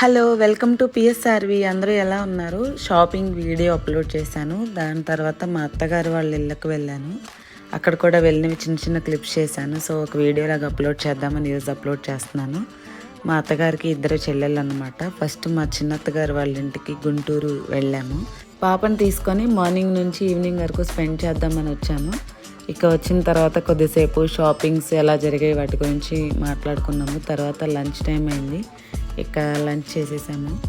Hello welcome to పిఎస్ఆర్వి. అందరూ ఎలా ఉన్నారు? షాపింగ్ వీడియో అప్లోడ్ చేశాను. దాని తర్వాత మా అత్తగారు వాళ్ళ ఇళ్ళకు వెళ్ళాను. అక్కడ కూడా వెళ్ళినవి చిన్న చిన్న క్లిప్స్ చేశాను. సో ఒక వీడియోలాగా అప్లోడ్ చేద్దామని ఈరోజు అప్లోడ్ చేస్తున్నాను. మా అత్తగారికి ఇద్దరు చెల్లెళ్ళు అనమాట ఫస్ట్ మా చిన్నత్తగారు వాళ్ళ ఇంటికి గుంటూరు వెళ్ళాము. పాపను తీసుకొని మార్నింగ్ నుంచి ఈవినింగ్ వరకు స్పెండ్ చేద్దామని వచ్చాము ఇక వచ్చిన తర్వాత కొద్దిసేపు షాపింగ్స్ ఎలా జరిగాయి వాటి గురించి మాట్లాడుకున్నాము. తర్వాత లంచ్ టైం అయింది. ఇక్కడ లంచ్ చేసేసాము.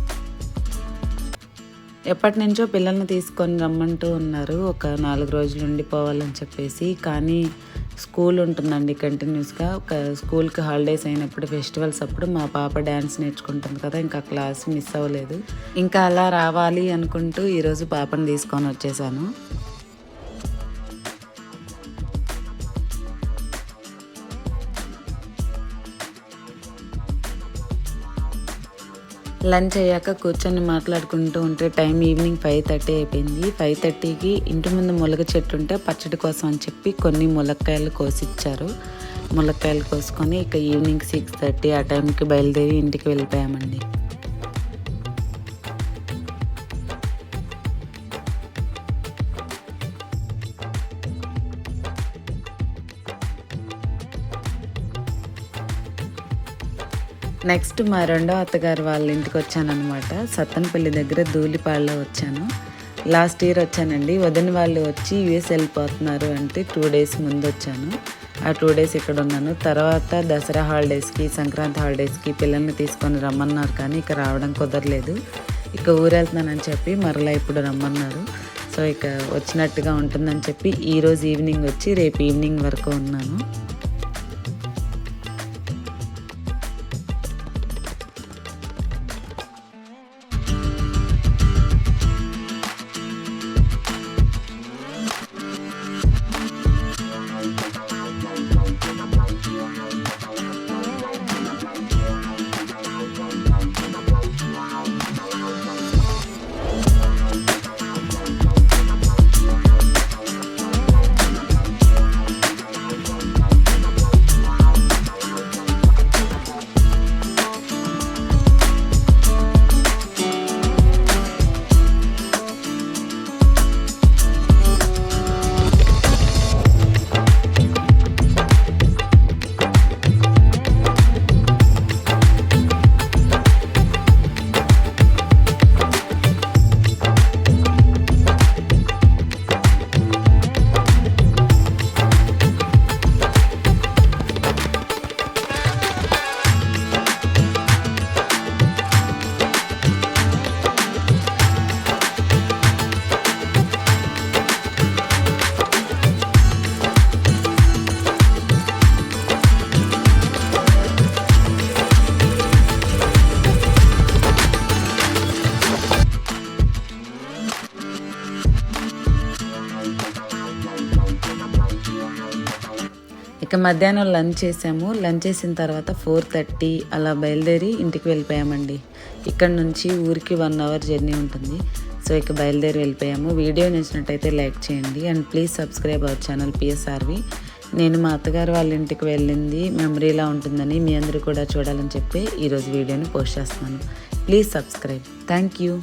ఎప్పటి నుంచో పిల్లల్ని తీసుకొని రమ్మంటూ ఉన్నారు. ఒక నాలుగు రోజులు ఉండిపోవాలని చెప్పేసి. కానీ స్కూల్ ఉంటుందండి కంటిన్యూస్గా. ఒక స్కూల్కి హాలిడేస్ అయినప్పుడు ఫెస్టివల్స్ అప్పుడు మా పాప డ్యాన్స్ నేర్చుకుంటుంది కదా. ఇంకా క్లాస్ మిస్ అవ్వలేదు. ఇంకా అలా రావాలి అనుకుంటూ ఈరోజు పాపను తీసుకొని వచ్చేసాను. లంచ్ అయ్యాక కూర్చొని మాట్లాడుకుంటూ ఉంటే టైం ఈవినింగ్ ఫైవ్ థర్టీ అయిపోయింది. ఫైవ్ థర్టీకి ఇంటి ముందు ములగ చెట్టు ఉంటే పచ్చడి కోసం అని చెప్పి కొన్ని ములక్కాయలు కోసిచ్చారు. ములక్కాయలు కోసుకొని ఇక ఈవినింగ్ సిక్స్ థర్టీ ఆ టైంకి బయలుదేరి ఇంటికి వెళ్ళిపోయామండి. నెక్స్ట్ మా రెండో అత్తగారు వాళ్ళ ఇంటికి వచ్చానమాట సత్తనపల్లి దగ్గర ధూళిపాళ్ళలో వచ్చాను. లాస్ట్ ఇయర్ వచ్చానండి. వదిన వాళ్ళు వచ్చి యుఎస్ వెళ్ళిపోతున్నారు అంటే టూ డేస్ ముందు వచ్చాను. ఆ టూ డేస్ ఇక్కడ ఉన్నాను. తర్వాత దసరా హాలిడేస్కి సంక్రాంతి హాలిడేస్కి పిల్లల్ని తీసుకొని రమ్మన్నారు కానీ ఇక రావడం కుదరలేదు. ఇక ఊరెళ్తున్నానని చెప్పి మరలా ఇప్పుడు రమ్మన్నారు. సో ఇక వచ్చినట్టుగా ఉంటుందని చెప్పి ఈరోజు ఈవినింగ్ వచ్చి రేపు ఈవినింగ్ వరకు ఉన్నాను. ఇక మధ్యాహ్నం లంచ్ చేసాము. లంచ్ చేసిన తర్వాత ఫోర్ థర్టీ అలా బయలుదేరి ఇంటికి వెళ్ళిపోయామండి. ఇక్కడ నుంచి ఊరికి వన్ అవర్ జర్నీ ఉంటుంది. సో ఇక బయలుదేరి వెళ్ళిపోయాము. వీడియో నచ్చినట్టయితే లైక్ చేయండి. And please subscribe our channel PSRV. నేను మా అత్తగారు వాళ్ళ ఇంటికి వెళ్ళింది. మెమరీలా ఉంటుందని మీ అందరూ కూడా చూడాలని చెప్పి ఈరోజు వీడియోని పోస్ట్ చేస్తున్నాను. Please subscribe. Thank you.